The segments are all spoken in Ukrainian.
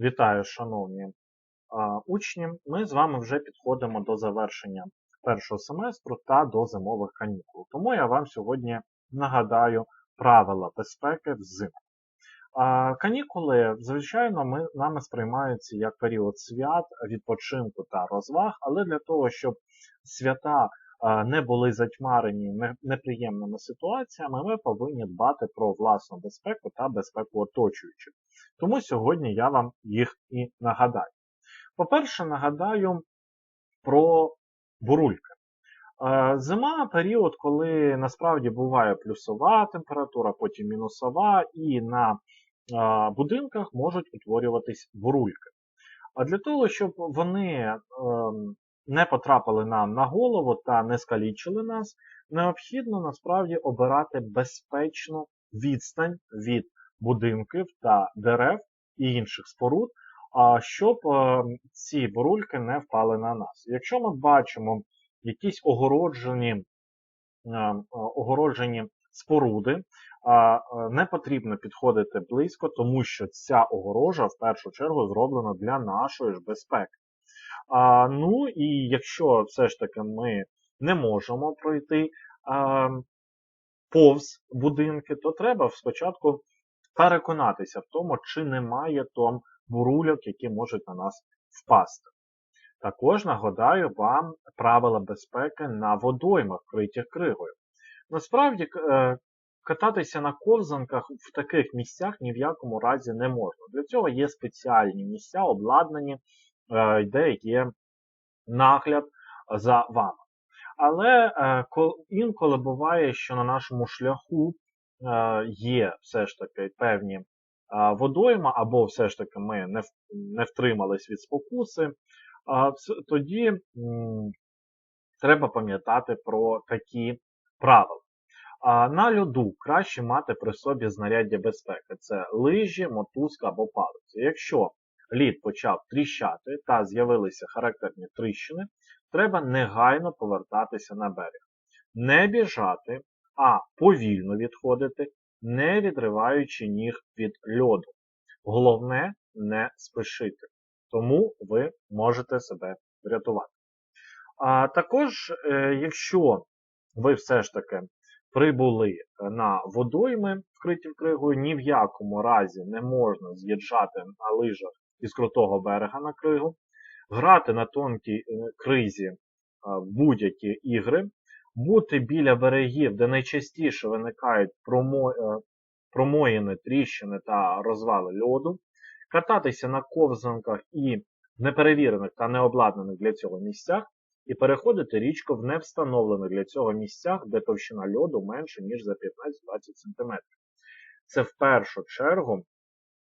Вітаю, шановні учні. Ми з вами вже підходимо до завершення першого семестру та до зимових канікул. Тому я вам сьогодні нагадаю правила безпеки взимку. Канікули, звичайно, ми, нами сприймаються як період свят, відпочинку та розваг, але для того, щоб свята не були затьмарені неприємними ситуаціями, ми повинні дбати про власну безпеку та безпеку оточуючих. Тому сьогодні я вам їх і нагадаю. По-перше, нагадаю про бурульки. Зима період, коли насправді буває плюсова температура, потім мінусова, і на будинках можуть утворюватись бурульки. А для того, щоб вони ем, не потрапили нам на голову та не скалічили нас, необхідно насправді обирати безпечну відстань від будинків та дерев і інших споруд, щоб е, ці бурульки не впали на нас. Якщо ми бачимо якісь огороджені, е, е, огороджені споруди, не потрібно підходити близько, тому що ця огорожа в першу чергу зроблена для нашої ж безпеки. А, ну і якщо все ж таки ми не можемо пройти а, повз будинки, то треба спочатку переконатися в тому, чи немає там бурульок, які можуть на нас впасти. Також нагадаю вам правила безпеки на водоймах, вкритих кригою. Насправді, е, кататися на ковзанках в таких місцях ні в якому разі не можна. Для цього є спеціальні місця, обладнані, е, є нагляд за вами. Але е, інколи буває, що на нашому шляху е, є все ж таки певні водойма, або все ж таки ми не, втримались від спокуси, тоді треба пам'ятати про такі правила. На льоду краще мати при собі знаряддя безпеки. Це лижі, мотузка або палиці. Якщо лід почав тріщати та з'явилися характерні тріщини, треба негайно повертатися на берег. Не біжати, а повільно відходити, не відриваючи ніг від льоду. Головне не спішити. Тому ви можете себе врятувати. А також, е, якщо ви все ж таки прибули на водойми, вкриті кригою, ні в якому разі не можна з'їжджати на лижах із крутого берега на кригу, грати на тонкій е, кризі е, будь-які ігри, бути біля берегів, де найчастіше виникають е, промоїни, тріщини та розвали льоду, кататися на ковзанках і неперевірених та необладнаних для цього місцях, і переходити річку в невстановлених для цього місцях, де товщина льоду менше, ніж за 15-20 см. Це в першу чергу,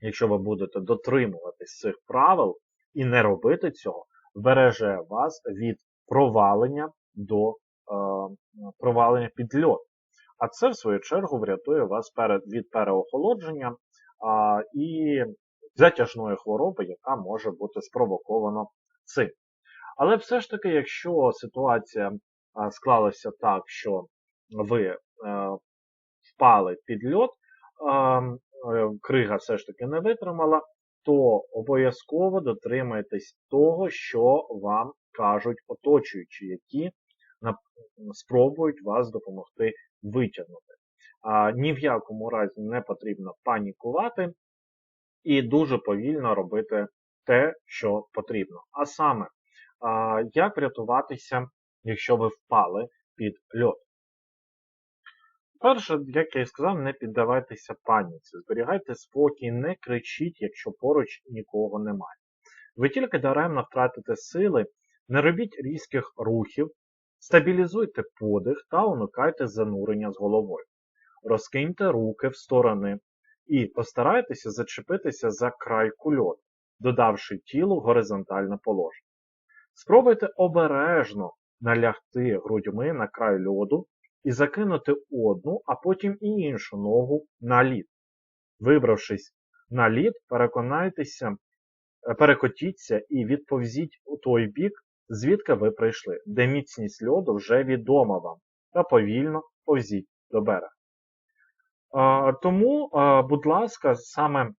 якщо ви будете дотримуватись цих правил і не робити цього, вбереже вас від провалення до е, провалення під льод. А це, в свою чергу, врятує вас перед, від переохолодження а, і затяжної хвороби, яка може бути спровокована цим. Але все ж таки, якщо ситуація а, склалася так, що ви е, впали під льод, а, е, крига все ж таки не витримала, то обов'язково дотримайтесь того, що вам кажуть оточуючі, які спробують вас допомогти витягнути. А, ні в якому разі не потрібно панікувати і дуже повільно робити те, що потрібно. А саме, а, як врятуватися, якщо ви впали під льод? Перше, як я і сказав, не піддавайтеся паніці. Зберігайте спокій, не кричіть, якщо поруч нікого немає. Ви тільки даремно втратите сили, не робіть різких рухів, стабілізуйте подих та уникайте занурення з головою. Розкиньте руки в сторони і постарайтеся зачепитися за край кульот, додавши тілу горизонтальне положення. Спробуйте обережно налягти грудьми на край льоду і закинути одну, а потім і іншу ногу на лід. Вибравшись на лід, переконайтеся, е, перекотіться і відповзіть у той бік, звідки ви прийшли, де міцність льоду вже відома вам, та повільно повзіть до берега. Тому, будь ласка, саме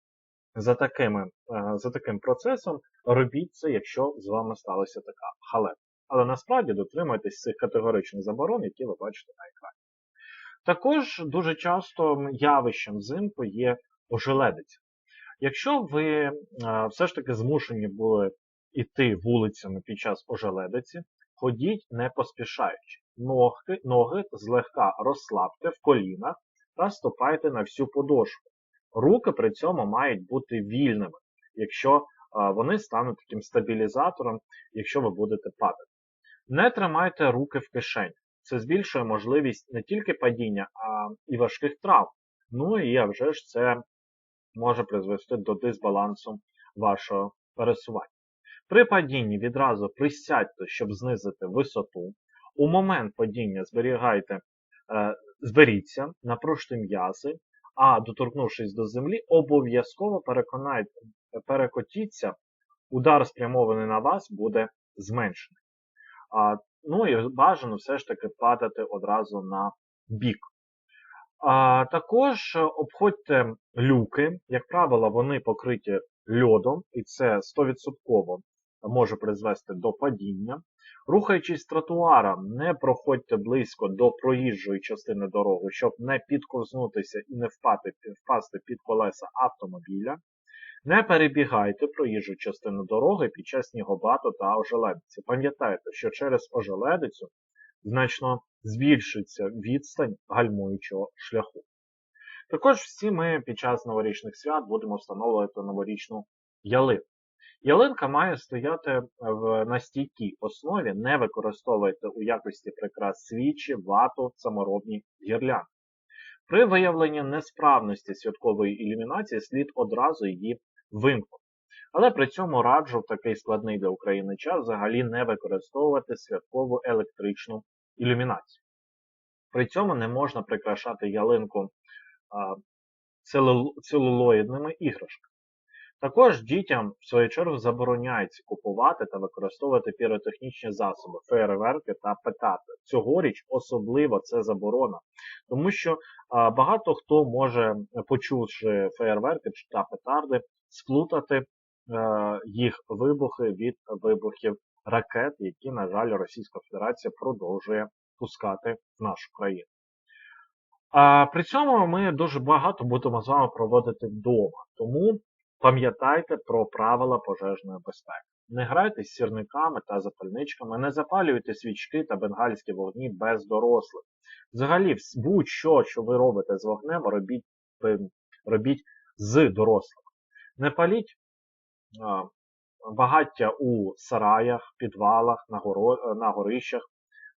за, такими, е, за таким процесом робіть це, якщо з вами сталася така халепа. Але насправді дотримуйтесь цих категоричних заборон, які ви бачите на екрані. Також дуже часто явищем взимку є ожеледиця. Якщо ви е, все ж таки змушені були йти вулицями під час ожеледиці, ходіть не поспішаючи. Ноги, ноги злегка розслабте в колінах та ступайте на всю подошву. Руки при цьому мають бути вільними, якщо е, вони стануть таким стабілізатором, якщо ви будете падати. Не тримайте руки в кишені. Це збільшує можливість не тільки падіння, а і важких травм. Ну і а вже ж це може призвести до дисбалансу вашого пересування. При падінні відразу присядьте, щоб знизити висоту. У момент падіння зберігайте, е, зберіться, напружте м'язи, а доторкнувшись до землі, обов'язково перекотіться, удар спрямований на вас буде зменшений. А, Ну і бажано все ж таки падати одразу на бік. А, Також обходьте люки, як правило, вони покриті льодом, і це 100% може призвести до падіння. Рухаючись тротуаром, не проходьте близько до проїжджої частини дороги, щоб не підковзнутися і не впати, впасти під колеса автомобіля. Не перебігайте проїжджу частину дороги під час снігопаду та ожеледиці. Пам'ятайте, що через ожеледицю значно збільшиться відстань гальмуючого шляху. Також всі ми під час новорічних свят будемо встановлювати новорічну ялинку. Ялинка має стояти в на стійкій основі, не використовуйте у якості прикрас свічі, вату, саморобні гірлянди. При виявленні несправності святкової ілюмінації слід одразу її вимкнути. Але при цьому раджу в такий складний для України час взагалі не використовувати святкову електричну ілюмінацію. При цьому не можна прикрашати ялинку а, целулоїдними іграшками. Також дітям, в свою чергу, забороняється купувати та використовувати піротехнічні засоби, фейерверки та петарди. Цьогоріч особливо це заборона, тому що багато хто може, почувши фейерверки та петарди, сплутати е, їх вибухи від вибухів ракет, які, на жаль, Російська Федерація продовжує пускати в нашу країну. А при цьому ми дуже багато будемо з вами проводити вдома. Тому Пам'ятайте про правила пожежної безпеки. Не грайте з сірниками та запальничками, не запалюйте свічки та бенгальські вогні без дорослих. Взагалі, будь-що, що ви робите з вогнем, робіть робіть з дорослими. Не паліть багаття у сараях, підвалах, на, горо, на горищах,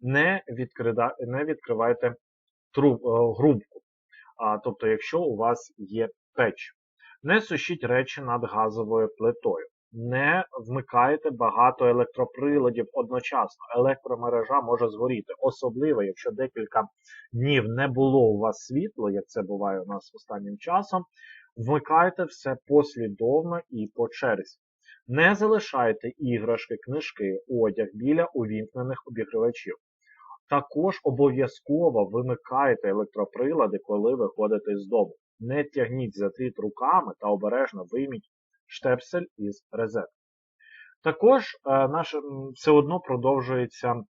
не, відкрида, не відкривайте труб, грубку. А, Тобто, якщо у вас є печ. Не сушіть речі над газовою плитою. Не вмикайте багато електроприладів одночасно. Електромережа може згоріти, особливо, якщо декілька днів не було у вас світла, як це буває у нас останнім часом. Вмикайте все послідовно і по черзі. Не залишайте іграшки, книжки, одяг біля увімкнених обігрівачів. Також обов'язково вимикайте електроприлади, коли виходите з дому. Не тягніть за дріт руками та обережно вийміть штепсель із резет. Також е, наш, все одно продовжуються е,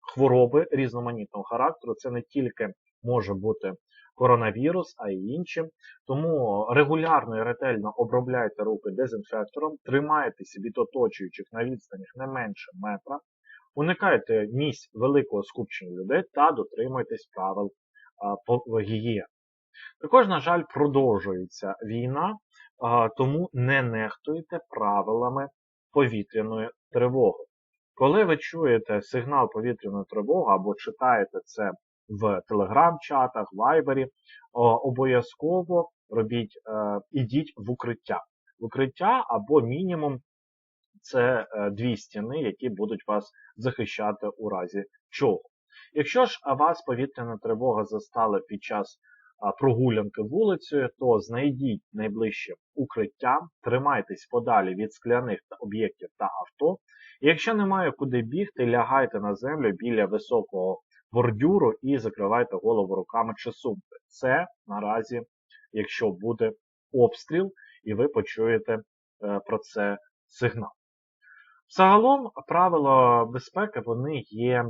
хвороби різноманітного характеру. Це не тільки може бути коронавірус, а й інші. Тому регулярно і ретельно обробляйте руки дезінфектором, тримайтеся від оточуючих на відстанях не менше метра, уникайте місць великого скупчення людей та дотримуйтесь правил гігієни. Також, на жаль, продовжується війна, тому не нехтуйте правилами повітряної тривоги. Коли ви чуєте сигнал повітряної тривоги або читаєте це в телеграм-чатах, вайбері, обов'язково робіть, е, ідіть в укриття. В укриття або мінімум це е, дві стіни, які будуть вас захищати у разі чого. Якщо ж вас повітряна тривога застала під час прогулянки вулицею, то знайдіть найближче укриття, тримайтесь подалі від скляних об'єктів та авто. Якщо немає куди бігти, лягайте на землю біля високого бордюру і закривайте голову руками чи сумкою. Це наразі, якщо буде обстріл, і ви почуєте е, про це сигнал. Загалом правила безпеки вони є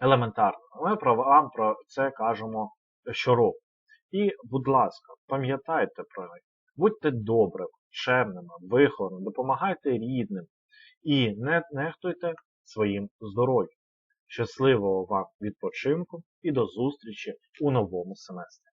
елементарними. Ми про вам про це кажемо щороку. І, будь ласка, пам'ятайте про них. Будьте добрими, чемними, вихованими, допомагайте рідним і не нехтуйте своїм здоров'ям. Щасливого вам відпочинку і до зустрічі у новому семестрі.